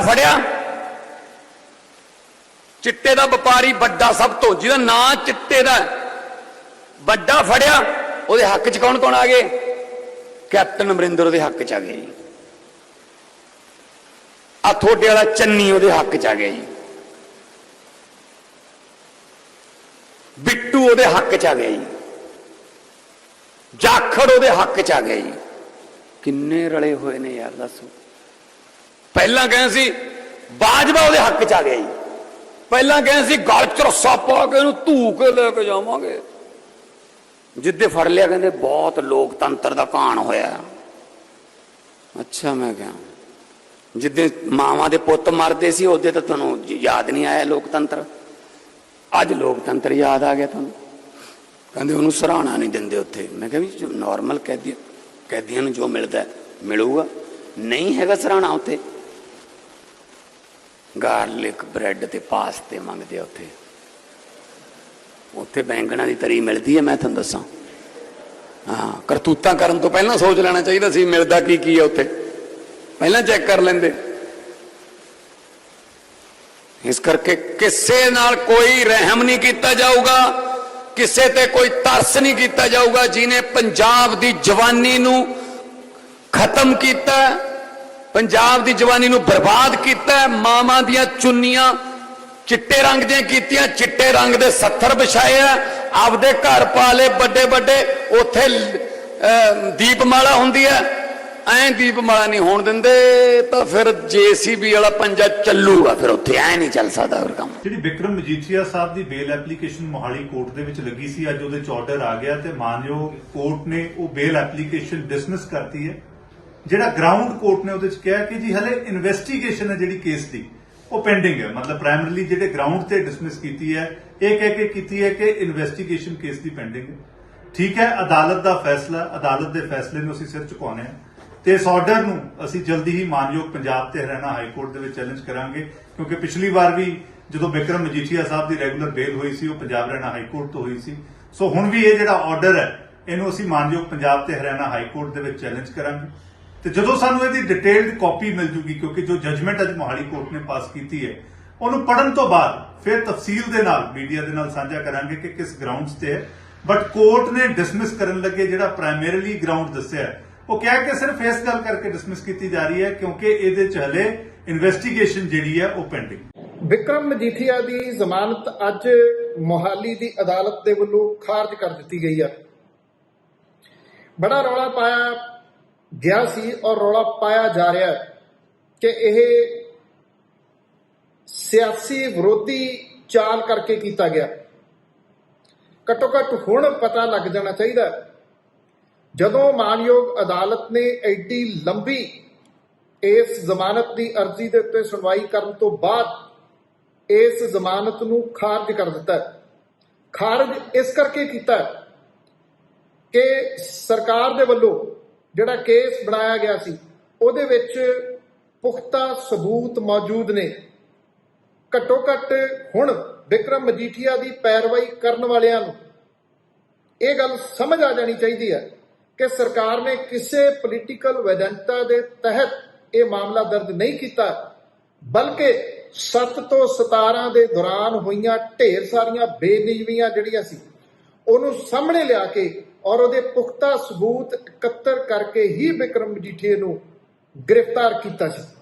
ਫੜਿਆ? ਚਿੱਟੇ ਦਾ ਵਪਾਰੀ ਵੱਡਾ ਸਭ ਤੋਂ, ਜਿਹਦਾ ਨਾਂ ਚਿੱਟੇ ਦਾ ਵੱਡਾ ਫੜਿਆ, ਉਹਦੇ ਹੱਕ 'ਚ ਕੌਣ ਕੌਣ ਆ ਗਏ? ਕੈਪਟਨ ਅਮਰਿੰਦਰ ਉਹਦੇ ਹੱਕ 'ਚ ਆ ਗਏ ਜੀ। ਆ ਥੋੜੇ ਵਾਲਾ ਚੰਨੀ ਉਹਦੇ ਹੱਕ 'ਚ ਆ ਗਿਆ ਜੀ। ਬਿੱਟੂ ਉਹਦੇ ਹੱਕ 'ਚ ਆ ਗਿਆ ਜੀ। ਜਾਖੜ ਉਹਦੇ ਹੱਕ 'ਚ ਆ ਗਿਆ ਜੀ। ਕਿੰਨੇ ਰਲੇ ਹੋਏ ਨੇ ਯਾਰ, ਦੱਸੋ। ਪਹਿਲਾਂ ਕਹਿੰਦੇ ਸੀ, ਬਾਜਵਾ ਉਹਦੇ ਹੱਕ 'ਚ ਆ ਗਿਆ ਜੀ। ਪਹਿਲਾਂ ਕਹਿੰਦੇ ਸੀ, ਗਲ 'ਚ ਰੱਸਾ ਪਾ ਕੇ ਇਹਨੂੰ ਧੂ ਕੇ ਲੈ ਕੇ ਜਾਵਾਂਗੇ। ਜਿੱਦੇ ਫੜ ਲਿਆ ਕਹਿੰਦੇ, ਬਹੁਤ ਲੋਕਤੰਤਰ ਦਾ ਕਾਣ ਹੋਇਆ। ਅੱਛਾ ਮੈਂ ਕਿਹਾ, ਜਿੱਦੇ ਮਾਵਾਂ ਦੇ ਪੁੱਤ ਮਰਦੇ ਸੀ, ਉਹਦੇ ਤਾਂ ਤੁਹਾਨੂੰ ਯਾਦ ਨਹੀਂ ਆਇਆ ਲੋਕਤੰਤਰ? ਅੱਜ ਲੋਕਤੰਤਰ ਯਾਦ ਆ ਗਿਆ ਤੁਹਾਨੂੰ? ਕਹਿੰਦੇ ਉਹਨੂੰ ਸਰਾਹਣਾ ਨਹੀਂ ਦਿੰਦੇ ਉੱਥੇ। ਮੈਂ ਕਿਹਾ ਵੀ ਨਾਰਮਲ ਕੈਦੀ, ਕੈਦੀਆਂ ਨੂੰ ਜੋ ਮਿਲਦਾ, ਮਿਲੂਗਾ। ਨਹੀਂ ਹੈਗਾ ਸਰਾਹਣਾ ਉੱਥੇ। ਗਾਰਲਿਕ ਬ੍ਰੈਡ ਤੇ ਪਾਸਤੇ ਮੰਗਦੇ ਆ ਉੱਥੇ। ਉੱਥੇ ਬੈਂਗਣਾ ਦੀ ਤਰੀ ਮਿਲਦੀ ਹੈ ਮੈਂ ਤੁਹਾਨੂੰ ਦੱਸਾਂ। ਹਾਂ, ਕਰਤੂਤਾਂ ਕਰਨ ਤੋਂ ਪਹਿਲਾਂ ਸੋਚ ਲੈਣਾ ਚਾਹੀਦਾ ਸੀ, ਮਿਲਦਾ ਕੀ ਕੀ ਹੈ ਉੱਥੇ। ਪਹਿਲਾਂ ਚੈੱਕ ਕਰ ਲੈਂਦੇ। ਇਸ ਕਰਕੇ ਕਿਸੇ ਨਾਲ ਕੋਈ ਰਹਿਮ ਨਹੀਂ ਕੀਤਾ ਜਾਊਗਾ, ਕਿਸੇ ਤੇ ਕੋਈ ਤਰਸ ਨਹੀਂ ਕੀਤਾ ਜਾਊਗਾ ਜਿਨੇ ਪੰਜਾਬ ਦੀ ਜਵਾਨੀ ਨੂੰ ਖਤਮ ਕੀਤਾ ਪੰਜਾਬ ਦੀ ਜਵਾਨੀ ਨੂੰ ਬਰਬਾਦ ਕੀਤਾ ਮਾਵਾਂ ਦੀਆਂ ਚੁੰਨੀਆਂ ਚਿੱਟੇ ਰੰਗ ਦੀਆਂ ਕੀਤੀਆਂ, ਚਿੱਟੇ ਰੰਗ ਦੇ ਸੱਥਰ ਵਿਛਾਏ ਆ। ਆਪਦੇ ਘਰ ਪਾ ਵੱਡੇ ਵੱਡੇ। ਉੱਥੇ ਦੀਪਮਾਲਾ ਹੁੰਦੀ ਹੈ। ਐਂ ਦੀਪਮਾਲਾ ਨਹੀਂ ਹੋਣ ਦਿੰਦੇ, ਤਾਂ ਫਿਰ ਜੀਸੀਬੀ ਵਾਲਾ ਪੰਜਾ ਚੱਲੂਗਾ। ਫਿਰ ਉੱਥੇ ਐ ਨਹੀਂ ਚੱਲ ਸਕਦਾ ਹੋਰ ਕੰਮ। ਜਿਹੜੀ ਵਿਕਰਮ ਮਜੀਠੀਆ ਸਾਹਿਬ ਦੀ ਬੇਲ ਐਪਲੀਕੇਸ਼ਨ ਮੋਹਾਲੀ ਕੋਰਟ ਦੇ ਵਿੱਚ ਲੱਗੀ ਸੀ, ਅੱਜ ਉਹਦੇ ਚ ਆਰਡਰ ਆ ਗਿਆ ਤੇ ਮਾਨਯੋਗ ਕੋਰਟ ਨੇ ਉਹ ਬੇਲ ਐਪਲੀਕੇਸ਼ਨ ਡਿਸਮਿਸ ਕਰਤੀ ਹੈ। ਜਿਹੜਾ ਗਰਾਊਂਡ ਕੋਰਟ ਨੇ ਉਹਦੇ ਚ ਕਿਹਾ ਕਿ ਜੀ ਹਲੇ ਇਨਵੈਸਟੀਗੇਸ਼ਨ ਹੈ ਜਿਹੜੀ ਕੇਸ ਦੀ, ਉਹ ਪੈਂਡਿੰਗ ਹੈ। ਮਤਲਬ ਪ੍ਰਾਇਮਰੀਲੀ ਜਿਹੜੇ ਗਰਾਊਂਡ ਤੇ ਡਿਸਮਿਸ ਕੀਤੀ ਹੈ, ਇਹ ਕਹਿ ਕੇ ਕੀਤੀ ਹੈ ਕਿ ਇਨਵੈਸਟੀਗੇਸ਼ਨ ਕੇਸ ਦੀ ਪੈਂਡਿੰਗ ਹੈ। ਠੀਕ ਹੈ, ਅਦਾਲਤ ਦਾ ਫੈਸਲਾ, ਅਦਾਲਤ ਦੇ ਫੈਸਲੇ ਨੂੰ ਅਸੀਂ ਸਿਰ ਝੁਕਾਉਣੇ ਹਾਂ। ਤੇ ਇਸ ਆਰਡਰ ਨੂੰ ਅਸੀਂ ਜਲਦੀ ਹੀ ਮਾਨਯੋਗ ਪੰਜਾਬ ਤੇ ਹਰਿਆਣਾ ਹਾਈ ਕੋਰਟ ਦੇ ਵਿੱਚ ਚੈਲੰਜ ਕਰਾਂਗੇ, ਕਿਉਂਕਿ ਪਿਛਲੀ ਵਾਰ ਵੀ ਜਦੋਂ ਬਿਕਰਮ ਮਜੀਠੀਆ ਸਾਹਿਬ ਦੀ ਰੈਗੂਲਰ ਬੇਲ ਹੋਈ ਸੀ, ਉਹ ਪੰਜਾਬ ਹਰਿਆਣਾ ਹਾਈ ਕੋਰਟ ਤੋਂ ਹੋਈ ਸੀ। ਸੋ ਹੁਣ ਵੀ ਇਹ ਜਿਹੜਾ ਆਰਡਰ ਹੈ, ਇਹਨੂੰ ਅਸੀਂ ਮਾਨਯੋਗ ਪੰਜਾਬ ਤੇ ਹਰਿਆਣਾ ਹਾਈ ਕੋਰਟ ਦੇ ਵਿੱਚ ਚੈਲੰਜ ਕਰਾਂਗੇ। ਤੇ ਜਦੋਂ ਸਾਨੂੰ ਇਹਦੀ ਡਿਟੇਲਡ ਕਾਪੀ ਮਿਲ ਜੂਗੀ, ਕਿਉਂਕਿ ਜੋ ਜਜਮੈਂਟ ਅੱਜ ਮੋਹਾਲੀ ਕੋਰਟ ਨੇ ਪਾਸ ਕੀਤੀ ਹੈ, ਉਹਨੂੰ ਪੜਨ ਤੋਂ ਬਾਅਦ ਫਿਰ ਤਫਸੀਲ ਦੇ ਨਾਲ ਮੀਡੀਆ ਦੇ ਨਾਲ ਸਾਂਝਾ ਕਰਾਂਗੇ ਕਿ ਕਿਸ ਗਰਾਊਂਡਸ ਤੇ ਹੈ। ਬਟ ਕੋਰਟ ਨੇ ਡਿਸਮਿਸ ਕਰਨ ਲੱਗੇ ਜਿਹੜਾ ਪ੍ਰਾਇਮਰੀਲੀ ਗਰਾਊਂਡ ਦੱਸਿਆ ਉਹ ਕਿਹਾ ਕਿ ਸਿਰਫ ਇਸ ਗੱਲ ਕਰਕੇ ਡਿਸਮਿਸ ਕੀਤੀ ਜਾ ਰਹੀ ਹੈ, ਕਿਉਂਕਿ ਇਹਦੇ ਚ ਹਲੇ ਇਨਵੈਸਟੀਗੇਸ਼ਨ ਜਿਹੜੀ ਹੈ ਉਹ ਪੈਂਡਿੰਗ ਵਿਕਰਮ ਮਜੀਠੀਆ ਦੀ ਜ਼ਮਾਨਤ ਅੱਜ ਮੋਹਾਲੀ ਦੀ ਅਦਾਲਤ ਦੇ ਵੱਲੋਂ ਖਾਰਜ ਕਰ ਦਿੱਤੀ ਗਈ ਹੈ। ਬੜਾ ਰੌਲਾ ਪਾਇਆ ਗਿਆ ਸੀ ਔਰ ਰੌਲਾ ਪਾਇਆ ਜਾ ਰਿਹਾ ਕਿ ਇਹ ਸਿਆਸੀ ਵਿਰੋਧੀ ਚਾਲ ਕਰਕੇ ਕੀਤਾ ਗਿਆ। ਘੱਟੋ ਘੱਟ ਹੁਣ ਪਤਾ ਲੱਗ ਜਾਣਾ ਚਾਹੀਦਾ ਜਦੋਂ ਮਾਨਯੋਗ ਅਦਾਲਤ ਨੇ ਐਡੀ ਲੰਬੀ ਇਸ ਜ਼ਮਾਨਤ ਦੀ ਅਰਜ਼ੀ ਦੇ ਉੱਤੇ ਸੁਣਵਾਈ ਕਰਨ ਤੋਂ ਬਾਅਦ ਇਸ ਜ਼ਮਾਨਤ ਨੂੰ ਖਾਰਜ ਕਰ ਦਿੱਤਾ ਖਾਰਜ ਇਸ ਕਰਕੇ ਕੀਤਾ ਕਿ ਸਰਕਾਰ ਦੇ ਵੱਲੋਂ ਜਿਹੜਾ ਕੇਸ ਬਣਾਇਆ ਗਿਆ ਸੀ, ਉਹਦੇ ਵਿੱਚ ਪੁਖਤਾ ਸਬੂਤ ਮੌਜੂਦ ਨੇ। ਘੱਟੋ ਘੱਟ ਹੁਣ ਵਿਕਰਮ ਮਜੀਠੀਆ ਦੀ ਪੈਰਵਾਈ ਕਰਨ ਵਾਲਿਆਂ ਨੂੰ ਇਹ ਗੱਲ ਸਮਝ ਆ ਜਾਣੀ ਚਾਹੀਦੀ ਹੈ ਕਿ ਸਰਕਾਰ ਨੇ ਕਿਸੇ ਪੋਲੀਟੀਕਲ ਵੈਜੰਤਾ ਦੇ ਤਹਿਤ ਇਹ ਮਾਮਲਾ ਦਰਜ ਨਹੀਂ ਕੀਤਾ, ਬਲਕਿ 7 ਤੋਂ 17 ਦੇ ਦੌਰਾਨ ਹੋਈਆਂ ਢੇਰ ਸਾਰੀਆਂ ਬੇਨਿਯਮੀਆਂ ਜਿਹੜੀਆਂ ਸੀ, ਉਹਨੂੰ ਸਾਹਮਣੇ ਲਿਆ ਕੇ ਔਰ ਉਹਦੇ ਪੁਖਤਾ ਸਬੂਤ ਇਕੱਤਰ ਕਰਕੇ ਹੀ ਵਿਕਰਮ ਮਜੀਠੀਏ ਨੂੰ ਗ੍ਰਿਫਤਾਰ ਕੀਤਾ ਸੀ।